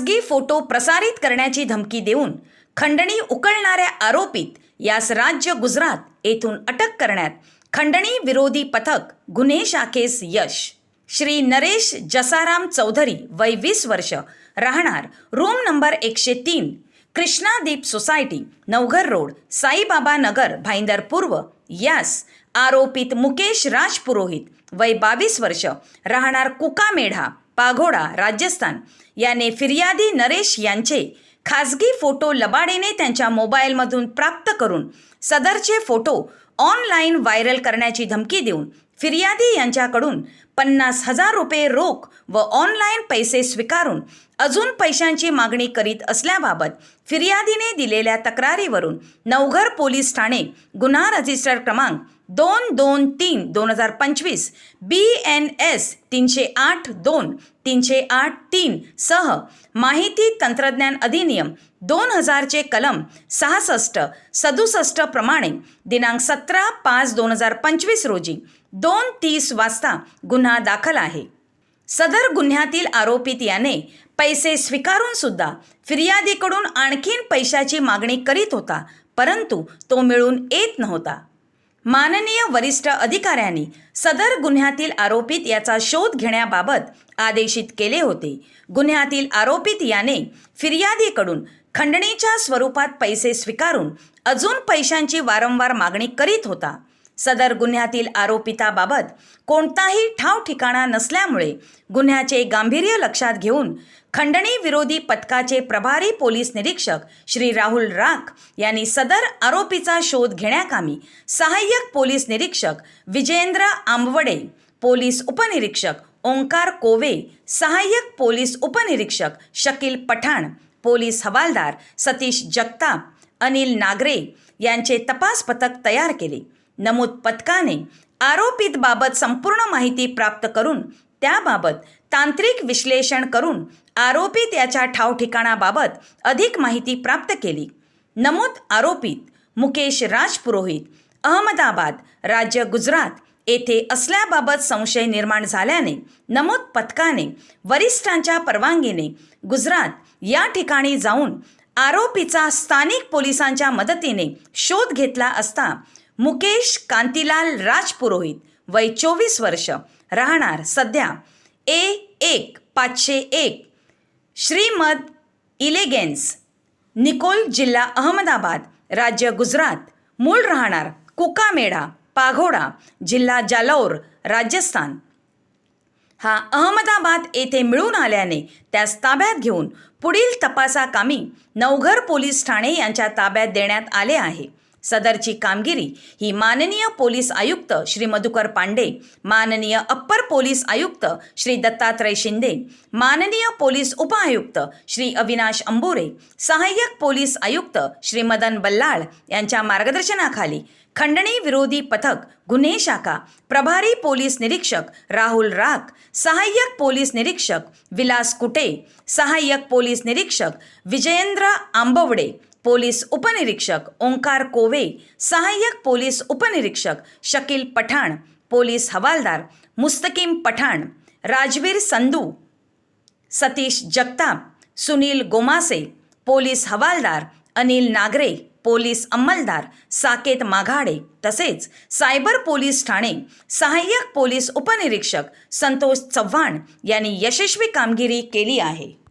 Photo प्रसारित करण्याची धमकी देऊन खंडणी उकळणाऱ्या आरोपीत यास राज्य गुजरात येथून अटक करण्यात खंडणी विरोधी पथक गुन्हे शाखेस यश. श्री नरेश जसाराम चौधरी वय वीस वर्ष राहणार रूम नंबर एकशे तीन कृष्णादीप सोसायटी नवघर रोड साईबाबा नगर भाईंदर पूर्व. यास आरोपित मुकेश राज पुरोहित वय बावीस वर्ष राहणार कुकामेढा पाघोडा राजस्थान. याने फिर्यादी नरेश यांचे खाजगी फोटो लबाडीने त्यांच्या मोबाईलमधून प्राप्त करून सदरचे फोटो ऑनलाईन व्हायरल करण्याची धमकी देऊन फिर्यादी यांच्याकडून पन्नास हजार रुपये रोख व ऑनलाईन पैसे स्वीकारून अजून पैशांची मागणी करीत असल्याबाबत फिर्यादीने दिलेल्या तक्रारीवरून नवघर पोलीस ठाणे गुन्हा रजिस्टर क्रमांक दोन दोन तीन दोन हजार पंचवीस. बी एन एस तीनशे आठ दोन तीनशे आठ तीन सह माहिती तंत्रज्ञान अधिनियम दोन हजारचे कलम सहासष्ट सदुसष्ट प्रमाणे दिनांक सतरा पाच दोन हजार पंचवीस रोजी दोन तीस वाजता गुन्हा दाखल आहे. सदर गुन्ह्यातील आरोपित याने पैसे स्वीकारून सुद्धा फिर्यादीकडून आणखीन पैशाची मागणी करीत होता परंतु तो मिळून येत नव्हता. माननीय वरिष्ठ अधिकाऱ्यांनी सदर गुन्ह्यातील आरोपित याचा शोध घेण्याबाबत आदेशित केले होते. गुन्ह्यातील आरोपित याने फिर्यादीकडून खंडणीच्या स्वरूपात पैसे स्वीकारून अजून पैशांची वारंवार मागणी करीत होता. सदर गुन्ह्यातील आरोपिताबाबत कोणताही ठाव ठिकाणा नसल्यामुळे गुन्ह्याचे गांभीर्य लक्षात घेऊन खंडणी विरोधी पथकाचे प्रभारी पोलीस निरीक्षक श्री राहुल राख यांनी सदर आरोपीचा शोध घेण्याकामी सहाय्यक पोलीस निरीक्षक विजेंद्र आंबवडे पोलीस उपनिरीक्षक ओंकार कोवे सहाय्यक पोलीस उपनिरीक्षक शकील पठाण पोलीस हवालदार सतीश जगताप अनिल नागरे यांचे तपास पथक तयार केले. नमूद पथकाने आरोपितबाबत संपूर्ण माहिती प्राप्त करून त्याबाबत तांत्रिक विश्लेषण करून आरोपी त्याच्या ठावठिकाणाबाबत अधिक माहिती प्राप्त केली. नमूद आरोपित मुकेश राजपुरोहित अहमदाबाद राज्य गुजरात येथे असल्याबाबत संशय निर्माण झाल्याने नमूद पथकाने वरिष्ठांच्या परवानगीने गुजरात या ठिकाणी जाऊन आरोपीचा स्थानिक पोलिसांच्या मदतीने शोध घेतला असता मुकेश कांतीलाल राजपुरोहित वय चोवीस वर्ष. राहणार सध्या ए एक पाचशे एक. श्रीमद इलेगेन्स निकोल जिल्हा अहमदाबाद राज्य गुजरात. मूळ राहणार कुकामेढा पाघोडा जिल्हा जालौर राजस्थान. हा अहमदाबाद येथे मिळून आल्याने त्यास ताब्यात घेऊन पुढील तपासाकामी नवघर पोलीस ठाणे यांच्या ताब्यात देण्यात आले आहे. सदरची कामगिरी ही माननीय पोलीस आयुक्त श्री मधुकर पांडे माननीय अप्पर पोलीस आयुक्त श्री दत्तात्रय शिंदे माननीय पोलीस उपआयुक्त श्री अविनाश अंबोरे सहाय्यक पोलीस आयुक्त श्री मदन बल्लाळ यांच्या मार्गदर्शनाखाली खंडणी विरोधी पथक गुन्हे शाखा प्रभारी पोलीस निरीक्षक राहुल राख सहाय्यक पोलीस निरीक्षक विलास कुटे सहाय्यक पोलीस निरीक्षक विजयेंद्र आंबवडे पोलीस उपनिरीक्षक ओंकार कोवे सहाय्यक पोलीस उपनिरीक्षक शकील पठाण पोलीस हवालदार मुस्तकीम पठाण राजवीर संधू सतीश जगताप सुनील गोमासे पोलीस हवालदार अनिल नागरे पोलीस अंमलदार साकेत माघाडे तसेच सायबर पोलीस ठाणे सहाय्यक पोलीस उपनिरीक्षक संतोष चव्हाण यांनी यशस्वी कामगिरी केली आहे.